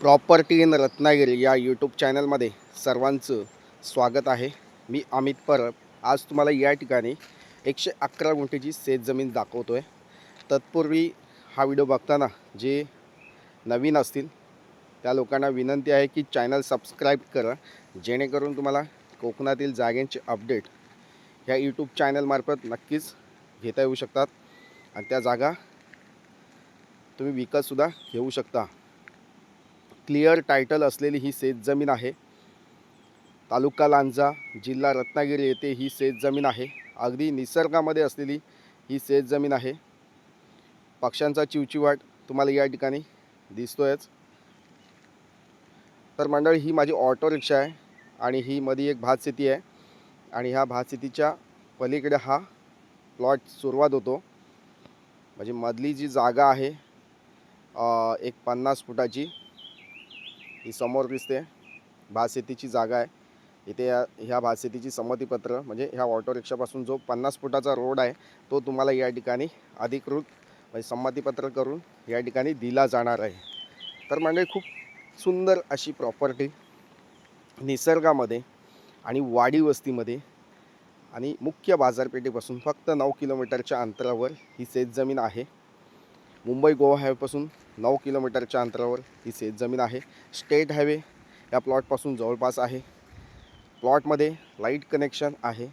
Property in Ratnagiri या YouTube चॅनलमध्ये सर्वांचं स्वागत आहे. मी अमित परब. आज तुम्हाला या ठिकाणी एकशे अकरा गुंठेची शेतजमीन दाखवतो आहे तत्पूर्वी हा व्हिडिओ बघताना जे नवीन असतील त्या लोकांना विनंती आहे की चॅनल सबस्क्राईब करा. जेणेकरून तुम्हाला कोकणातील जागेंचे अपडेट ह्या यूट्यूब चॅनलमार्फत नक्कीच घेता येऊ शकतात. आणि त्या जागा तुम्ही विकतसुद्धा घेऊ शकता. क्लिअर टायटल असलेली ही शेतजमीन आहे. तालुका लांजा जिल्हा रत्नागिरी येथे ही शेतजमीन आहे. अगदी निसर्गामध्ये असलेली ही शेतजमीन आहे. पक्ष्यांचा चिवचिवाट तुम्हाला या ठिकाणी दिसतोयच. तर मंडळी ही माझी ऑटो रिक्षा आहे आणि ही मध्ये एक भातशेती आहे. आणि ह्या भातशेतीच्या पलीकडे हा प्लॉट सुरुवात होतो. म्हणजे मधली जी जागा आहे एक पन्नास फुटाची ही समोर दिसते. भातशेतीची जागा आहे. इथे या ह्या भातशेतीची संमतीपत्र म्हणजे ह्या ऑटो रिक्षापासून जो पन्नास फुटाचा रोड आहे तो तुम्हाला या ठिकाणी अधिकृत म्हणजे संमतीपत्र करून या ठिकाणी दिला जाणार आहे. तर म्हणजे खूप सुंदर अशी प्रॉपर्टी निसर्गामध्ये आणि वाडी वस्तीमध्ये आणि मुख्य बाजारपेठेपासून फक्त नऊ किलोमीटरच्या अंतरावर ही शेतजमीन आहे. मुंबई गोवा हायवेपासून नऊ किलोमीटरच्या अंतरावर ही शेतजमीन आहे. स्टेट हायवे या प्लॉटपासून जवळपास आहे. प्लॉटमध्ये लाइट कनेक्शन आहे.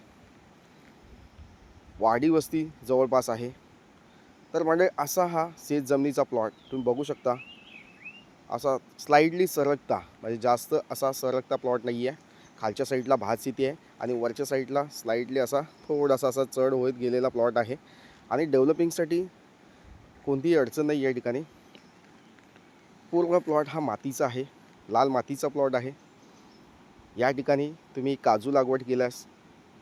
वाडी वस्ती जवळपास आहे. तर म्हणजे असा हा शेतजमिनीचा प्लॉट तुम्ही बघू शकता. असा स्लाईडली सरकता म्हणजे जास्त असा सरकता प्लॉट नाही आहे खालच्या साईडला भात शेती आहे आणि वरच्या साईडला स्लाईडली असा थोडासा असा चढ होत गेलेला प्लॉट आहे. आणि डेव्हलपिंगसाठी कोणतीही अडचण नाही या ठिकाणी. पूर्ण प्लॉट हा मातीचा आहे. लाल मातीचा प्लॉट आहे. या ठिकाणी तुम्ही काजू लागवड केल्यास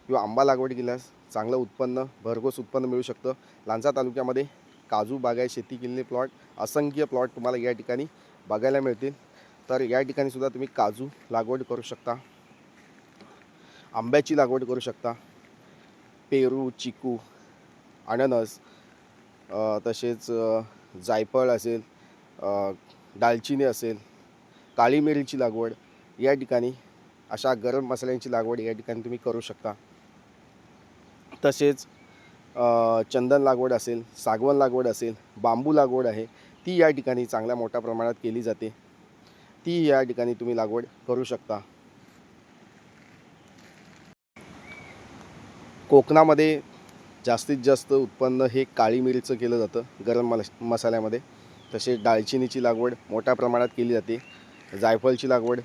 किंवा आंबा लागवड केल्यास चांगलं उत्पन्न भरघोस उत्पन्न मिळू शकतं. लांजा तालुक्यामध्ये काजू बागाय शेती केलेले प्लॉट असंख्य प्लॉट तुम्हाला या ठिकाणी बघायला मिळतील. तर या ठिकाणी सुद्धा तुम्ही काजू लागवड करू शकता. आंब्याची लागवड करू शकता. पेरू चिकू अननस तसेच जायफळ असेल दालचिनी असेल काळी मिरीची लागवड या ठिकाणी अशा गरम मसाल्यांची लागवड या ठिकाणी तुम्ही करू शकता. तसेच चंदन लागवड असेल सागवन लागवड असेल बांबू लागवड आहे ती या ठिकाणी चांगल्या मोठ्या प्रमाणात केली जाते. ती या ठिकाणी तुम्ही लागवड करू शकता. कोकणामध्ये जास्तीत जास्त उत्पन्न हे काळी मिरीचं केलं जातं गरम मस मसाल्यामध्ये. तसेच दालचिनीची लागवड मोठ्या प्रमाणात केली जाते. जायफळची लागवड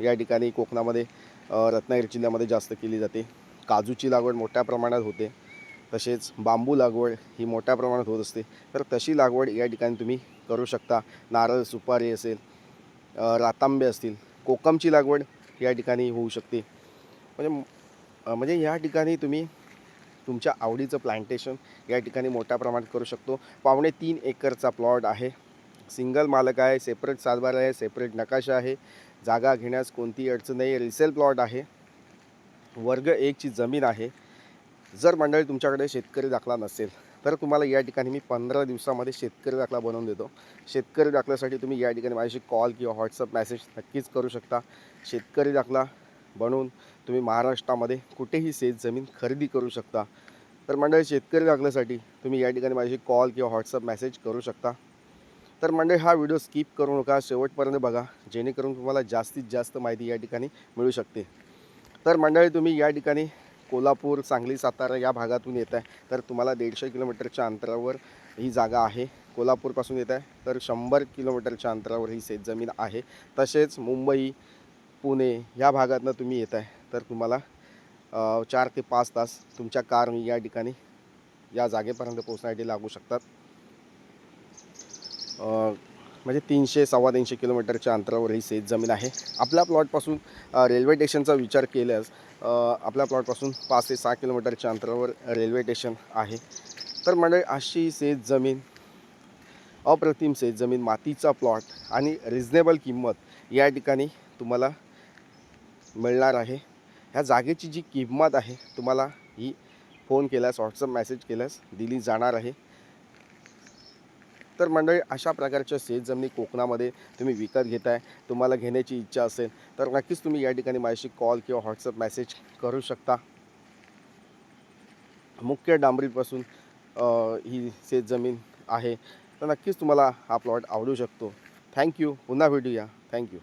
या ठिकाणी कोकणामध्ये रत्नागिरी जिल्ह्यामध्ये जास्त केली जाते. काजूची लागवड मोठ्या प्रमाणात होते. तसेच बांबू लागवड ही मोठ्या प्रमाणात होत असते. तर तशी लागवड या ठिकाणी तुम्ही करू शकता. नारळ सुपारी असेल रातांबे असतील कोकमची लागवड या ठिकाणी होऊ शकते. म्हणजे म्हणजे या ठिकाणी तुम्ही तुमच्या आवडीचं प्लांटेशन या ठिकाणी मोठ्या प्रमाणात करू शकतो. पावणे तीन एकरचा प्लॉट आहे. सिंगल मालक आहे सेपरेट सातबार आहे सेपरेट नकाशा आहे. जागा घेण्यास कोणतीही अडचण नाही. रिसेल प्लॉट आहे. वर्ग एकची जमीन आहे. जर मंडळी तुमच्याकडे शेतकरी दाखला नसेल तर तुम्हाला या ठिकाणी मी पंधरा दिवसामध्ये शेतकरी दाखला बनवून देतो. शेतकरी दाखल्यासाठी तुम्ही या ठिकाणी माझ्याशी कॉल किंवा व्हॉट्सअप मेसेज नक्कीच करू शकता. शेतकरी दाखला बनवून तुम्ही महाराष्ट्रामध्ये कुठेही शेत जमीन खरेदी करू शकता. तर मंडळी शेतकरी लागण्यासाठी तुम्ही या ठिकाणी माझी कॉल किंवा व्हॉट्सअप मेसेज करू शकता. तर मंडळी हा व्हिडिओ स्किप करू नका. शेवटपर्यंत बघा. जेणेकरून तुम्हाला जास्तीत जास्त माहिती या ठिकाणी मिळू शकते. तर मंडळी तुम्ही या ठिकाणी कोल्हापूर सांगली सातारा या भागातून येत आहे तर तुम्हाला दीडशे किलोमीटरच्या अंतरावर ही जागा आहे. कोल्हापूरपासून येत आहे तर शंभर किलोमीटरच्या अंतरावर ही शेतजमीन आहे. तसेच मुंबई पुणे या भागातनं तुम्ही येत आहे तर तुम्हाला चार ते पाच तास तुमच्या कार या ठिकाणी या जागेपर्यंत पोहोचण्यासाठी लागू शकतात. म्हणजे तीनशे सव्वा तीनशे किलोमीटरच्या अंतरावर ही शेतजमीन आहे. आपल्या प्लॉटपासून रेल्वे स्टेशनचा विचार केल्यास आपल्या प्लॉटपासून पाच ते सहा किलोमीटरच्या अंतरावर रेल्वे स्टेशन आहे. तर म्हणजे अशी शेतजमीन अप्रतिम शेतजमीन मातीचा प्लॉट आणि रिझनेबल किंमत या ठिकाणी तुम्हाला मिळणार आहे. ह्या जागेची जी किंमत आहे तुम्हाला ही फोन केल्यास व्हॉट्सअप मेसेज केल्यास दिली जाणार आहे. तर मंडळी अशा प्रकारच्या शेतजमिनी कोकणामध्ये तुम्ही विकत घेताय तुम्हाला घेण्याची इच्छा असेल तर नक्कीच तुम्ही या ठिकाणी माझ्याशी कॉल किंवा व्हॉट्सअप मेसेज करू शकता. मुख्य डांबरीपासून ही शेतजमीन आहे. तर नक्कीच तुम्हाला हा प्लॉट आवडू शकतो. थँक्यू पुन्हा भेटूया. थँक्यू